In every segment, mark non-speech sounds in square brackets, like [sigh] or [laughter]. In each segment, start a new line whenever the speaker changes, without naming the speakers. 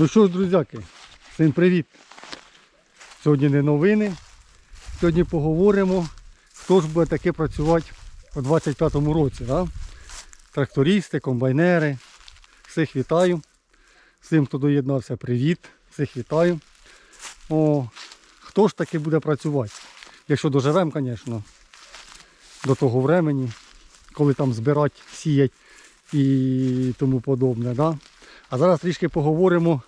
Ну що ж, друзяки, всім привіт. Сьогодні не новини. Сьогодні поговоримо, хто ж буде таки працювати у 25-му році. Да? Трактористи, комбайнери. Всіх вітаю. Всім, хто доєднався, привіт. Всіх вітаю. О, хто ж таки буде працювати? Якщо доживемо, звісно, до того времени, коли там збирати, сіять і тому подобне. Да? А зараз трішки поговоримо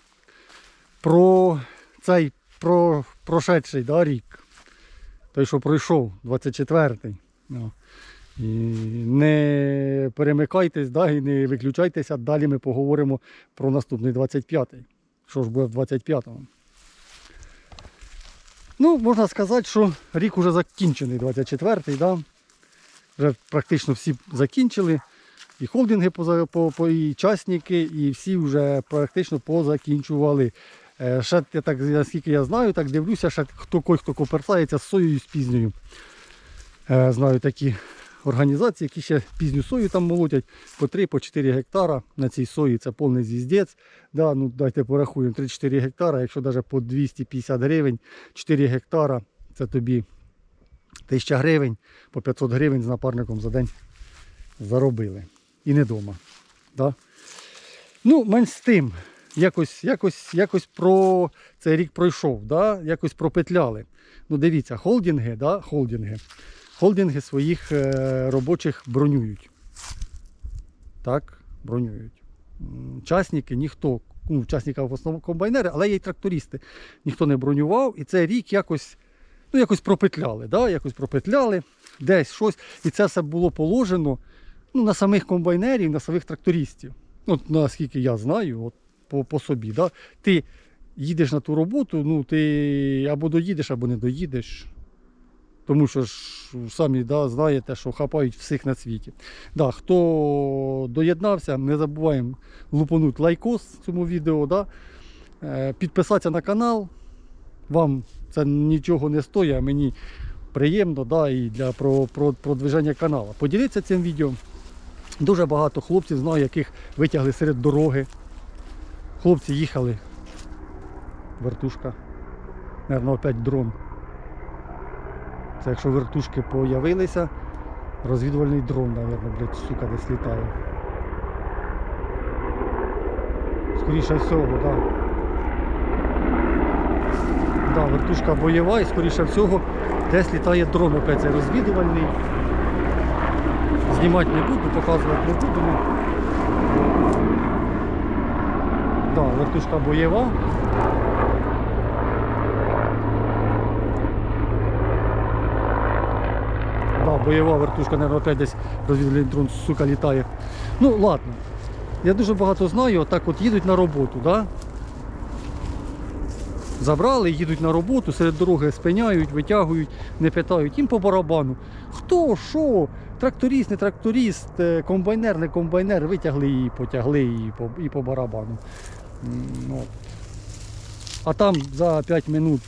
про цей про прошедший да, рік. Той, що пройшов, 24-й. Ну. І не перемикайтесь да, і не виключайтеся. Далі ми поговоримо про наступний 25-й. Що ж буде в 25-му? Ну, можна сказати, що рік уже закінчений, 24-й, да? вже практично всі закінчили. І холдинги і частники, і всі вже практично позакінчували. Е, Ще я так, наскільки я знаю, так дивлюся, ще хто когось, хто коперсається з соєю з пізньою. Е, Знаю такі організації, які ще пізню сою там молотять по 3-4 гектара на цій сої. Це повний звіздець. Да, ну, дайте порахуємо 3-4 гектара, якщо навіть по 250 гривень, 4 гектара це тобі 1000 гривень, по 500 гривень з напарником за день заробили. І не вдома. Да? Ну, менш з тим, якось, якось, якось про цей рік пройшов, да? якось пропетляли. Ну, дивіться, холдинги, да? холдинги, холдинги своїх е, робочих бронюють. Так, бронюють. М, Частники ніхто, ну, частників в основному комбайнери, але є й трактористи. Ніхто не бронював. І цей рік якось, ну, якось пропетляли. Да? Якось пропетляли, десь щось. І це все було положено ну, на самих комбайнерів, на самих трактористів. От наскільки я знаю, от по, по собі. Да? Ти їдеш на ту роботу, ну ти або доїдеш, або не доїдеш. Тому що ж самі да, знаєте, що хапають всіх на світі. Да, хто доєднався, не забуваємо лупанути лайкос цьому відео, да? е, підписатися на канал. Вам це нічого не стоїть, а мені приємно да, і для про, про, продвиження каналу. Поділіться цим відео. Дуже багато хлопців знаю, яких витягли серед дороги. Хлопці їхали. Вертушка. Наверно, опять дрон. Це якщо вертушки появилися, розвідувальний дрон, мабуть, блядь, сука, десь літає. Скоріше всього, так. Да. Да, вертушка бойова і скоріше всього десь літає дрон опять розвідувальний. Знімати не буду, показувати не буду. Ну. Вертушка бойова. Да, бойова вертушка, наверное, опять десь розвідувальний дрон, сука, літає. Ну, ладно. Я дуже багато знаю, отак от їдуть на роботу, да? Забрали, їдуть на роботу, серед дороги спиняють, витягують, не питають. Їм по барабану. Хто, що, тракторист, не тракторист, е, комбайнер, не комбайнер, витягли і потягли по, і по барабану. Ну. А там за 5 минут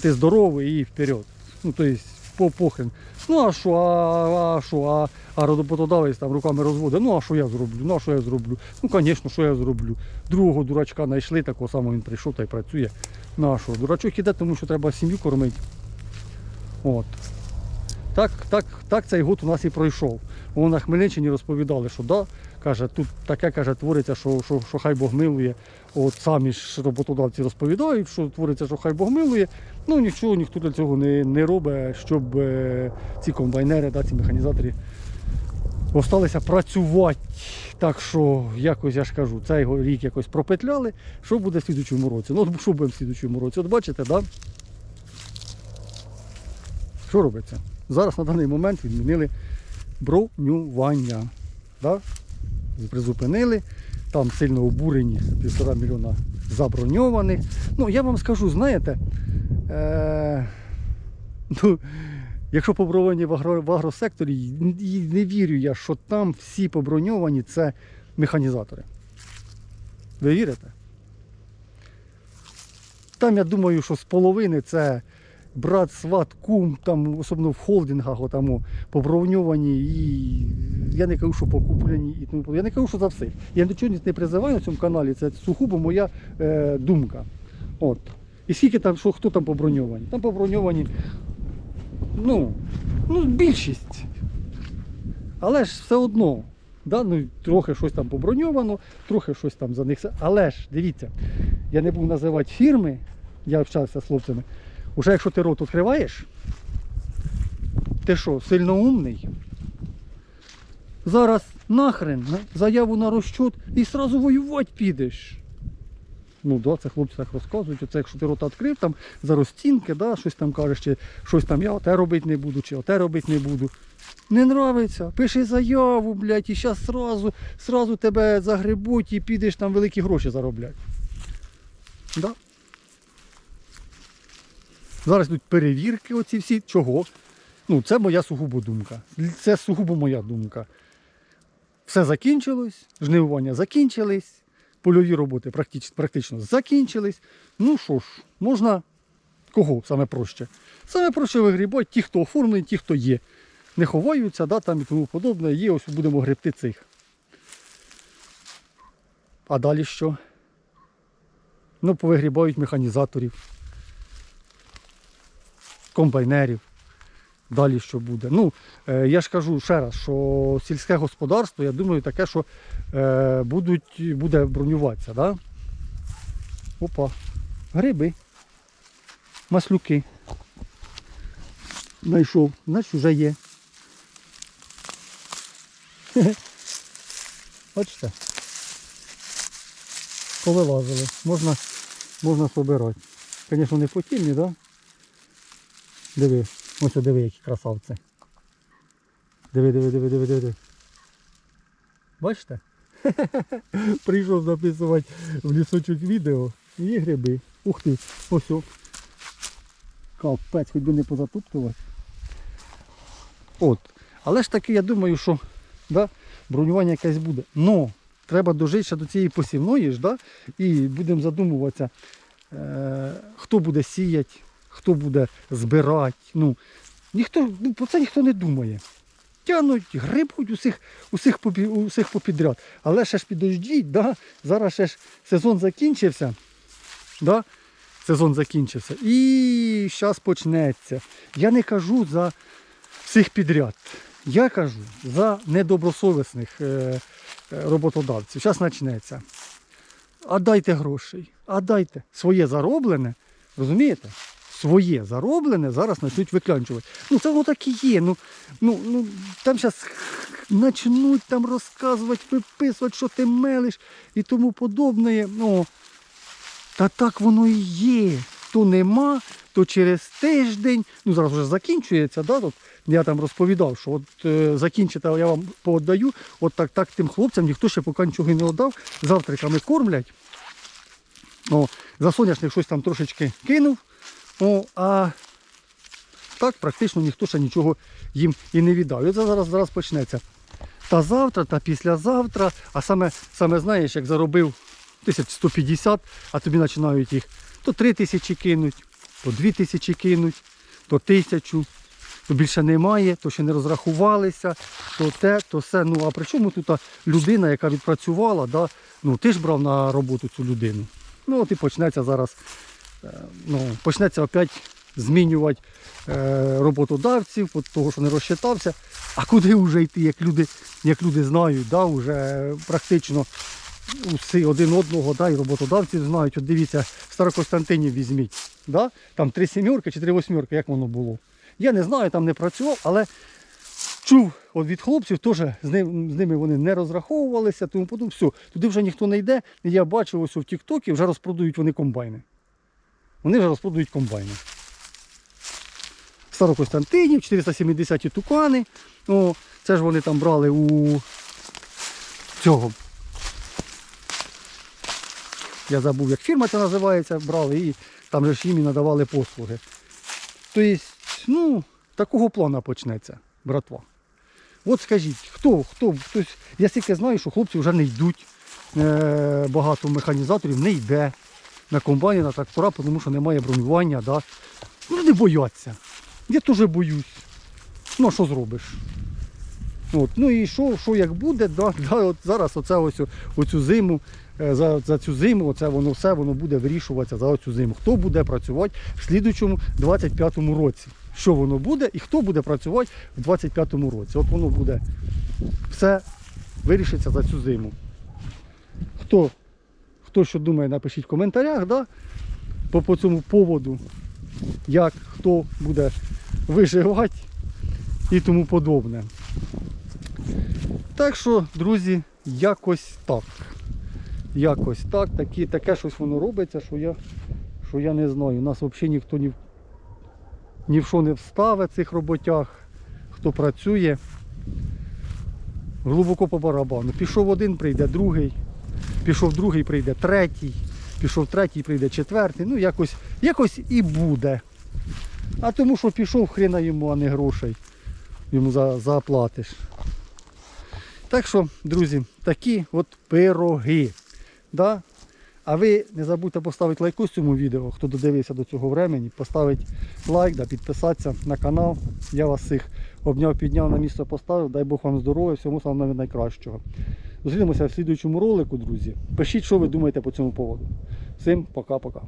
ти здоровий і вперед. Ну, то есть, по похрен. Ну а що, а, а що, а, а роботодавець там руками розводить, ну а що я зроблю? Ну а що я зроблю? Ну, звісно, що я зроблю. Другого дурачка знайшли, такого самого він прийшов та й працює. Ну а що? Дурачок іде, тому що треба сім'ю кормити. От. Так, так, так цей год у нас і пройшов. Вон на Хмельниччині розповідали, що да, каже, тут таке каже, твориться, що, що, що хай Бог милує. От самі ж роботодавці розповідають, що твориться, що хай Бог милує. Ну нічого, ніхто для цього не, не робить, щоб е, ці комбайнери, да, ці механізатори осталися працювати. Так що, якось я ж кажу, цей рік якось пропетляли. Що буде в слідучому році? Ну, що буде в слідучому році? От бачите, да? Що робиться? Зараз на даний момент відмінили бронювання. Да? Призупинили. Там сильно обурені півтора мільйона заброньованих. Ну, я вам скажу, знаєте, е- ну, якщо поброньовані в, агро- в агросекторі, не вірю я, що там всі поброньовані це механізатори. Ви вірите? Там я думаю, що з половини це брат, сват, кум, там, особливо в холдингах, отам, поброньовані, і я не кажу, що покуплені, і тому я не кажу, що за все. Я нічого не призиваю на цьому каналі, це сугубо моя е, думка. От. І скільки там, що, хто там поброньовані? Там поброньовані, ну, ну, більшість. Але ж все одно, да, ну, трохи щось там поброньовано, трохи щось там за них. Але ж, дивіться, я не буду називати фірми, я общався з хлопцями. Уже якщо ти рот відкриваєш, ти що, сильно умний? Зараз нахрен заяву на розчот і сразу воювати підеш. Ну да, це хлопці так розказують. Оце якщо ти рота відкрив, там за розцінки, да, щось там кажеш, чи щось там я оте робити не буду, чи оте робити не буду. Не нравиться, пиши заяву, блядь, і зараз сразу, сразу тебе загребуть і підеш там великі гроші заробляти. Да? Зараз йдуть перевірки оці всі. Чого? Ну, це моя сугубо думка. Це сугубо моя думка. Все закінчилось, жнивування закінчились, польові роботи практично, практично закінчились. Ну що ж, можна кого саме проще? Саме проще вигрібати ті, хто оформлені, ті, хто є. Не ховаються, да, там і тому подобне. Є, ось будемо гребти цих. А далі що? Ну, повигрібають механізаторів, комбайнерів. Далі що буде? Ну, е, я ж кажу ще раз, що сільське господарство, я думаю, таке, що е, будуть, буде бронюватися. Да? Опа. Гриби. Маслюки. Знайшов, значить вже є. [laughs] Бачите? Повилазили. Можна, можна собирати. Звісно, не потільні, так? Да? Диви, ось диви, які красавці. Диви, диви, диви, диви, диви. Бачите? [laughs] Прийшов записувати в лісочок відео. І гриби. Ух ти, ось. о. Капець, хоч би не позатуптувати. От. Але ж таки, я думаю, що да, бронювання якесь буде. Но треба дожити ще до цієї посівної ж, да, і будемо задумуватися, е, хто буде сіяти, хто буде збирати. Ну, ніхто, ну, про це ніхто не думає. Тянуть, грибуть усіх, усіх, усіх попідряд. Але ще ж підождіть, да? зараз ще ж сезон закінчився. Да? Сезон закінчився. І зараз почнеться. Я не кажу за всіх підряд. Я кажу за недобросовісних е, е, роботодавців. Зараз почнеться. А дайте грошей, а дайте своє зароблене, розумієте? Своє зароблене зараз почнуть виклянчувати. Ну це воно так і є. Ну, ну, ну, там зараз почнуть там розказувати, виписувати, що ти мелиш і тому подобне. Ну, та так воно і є. То нема, то через тиждень, ну зараз вже закінчується, да, тут я там розповідав, що от е, закінчите, я вам пооддаю, от так, так тим хлопцям ніхто ще поки нічого не віддав, завтраками кормлять. О, за соняшник щось там трошечки кинув. О, а так практично ніхто ще нічого їм і не віддав. І це зараз, зараз почнеться. Та завтра, та післязавтра, а саме, саме знаєш, як заробив 1150, а тобі починають їх то 3 тисячі кинуть, то 2 тисячі кинуть, то тисячу, то більше немає, то ще не розрахувалися, то те, то все. Ну а при чому тут людина, яка відпрацювала, да? ну ти ж брав на роботу цю людину. Ну от і почнеться зараз, ну, почнеться опять змінювати е, роботодавців, от того, що не розчитався. А куди вже йти, як люди, як люди знають, да, вже практично усі один одного, да, і роботодавці знають. От дивіться, Старокостянтинів візьміть. Да? Там три сімерки чи три восьмерки, як воно було. Я не знаю, там не працював, але чув от від хлопців, теж з, ним, з ними вони не розраховувалися, тому потім все. Туди вже ніхто не йде. Я бачу ось в Тіктокі вже розпродають вони комбайни. Вони вже розпродають комбайни. Старокостянтинів, 470 тукани. О, це ж вони там брали у цього. Я забув, як фірма ця називається, брали і там же ж їм і надавали послуги. Тобто, ну, такого плану почнеться, братва. От скажіть, хто, хто, хтось, я тільки знаю, що хлопці вже не йдуть. Е, багато механізаторів не йде на комбайні, на трактора, тому що немає бронювання. Да? Люди бояться. Я теж боюсь. Ну, а що зробиш? От. Ну і що, що як буде, да, [laughs] да, от зараз оце ось оцю зиму, е, за, за цю зиму, оце воно все воно буде вирішуватися за оцю зиму. Хто буде працювати в слідучому 25-му році? Що воно буде і хто буде працювати в 25-му році? От воно буде все вирішиться за цю зиму. Хто, хто що думає, напишіть в коментарях, да? по, по цьому поводу, як хто буде виживати і тому подобне. Так що, друзі, якось так. Якось так, такі, таке щось воно робиться, що я, що я не знаю. У нас взагалі ніхто ні, ні в що не вставить цих роботях, хто працює. Глибоко по барабану. Пішов один, прийде другий, пішов другий, прийде третій, пішов третій, прийде четвертий. Ну, якось, якось і буде. А тому, що пішов, хрена йому, а не грошей. Йому за, заплатиш. Так що, друзі, такі от пироги. Да? А ви не забудьте поставити лайкос цьому відео, хто додивився до цього времени, поставити лайк, да, підписатися на канал. Я вас всіх обняв, підняв на місце поставив. Дай Бог вам здоров'я, всьому самого найкращого. Зустрінемося в слідуючому ролику, друзі. Пишіть, що ви думаєте по цьому поводу. Всім пока-пока.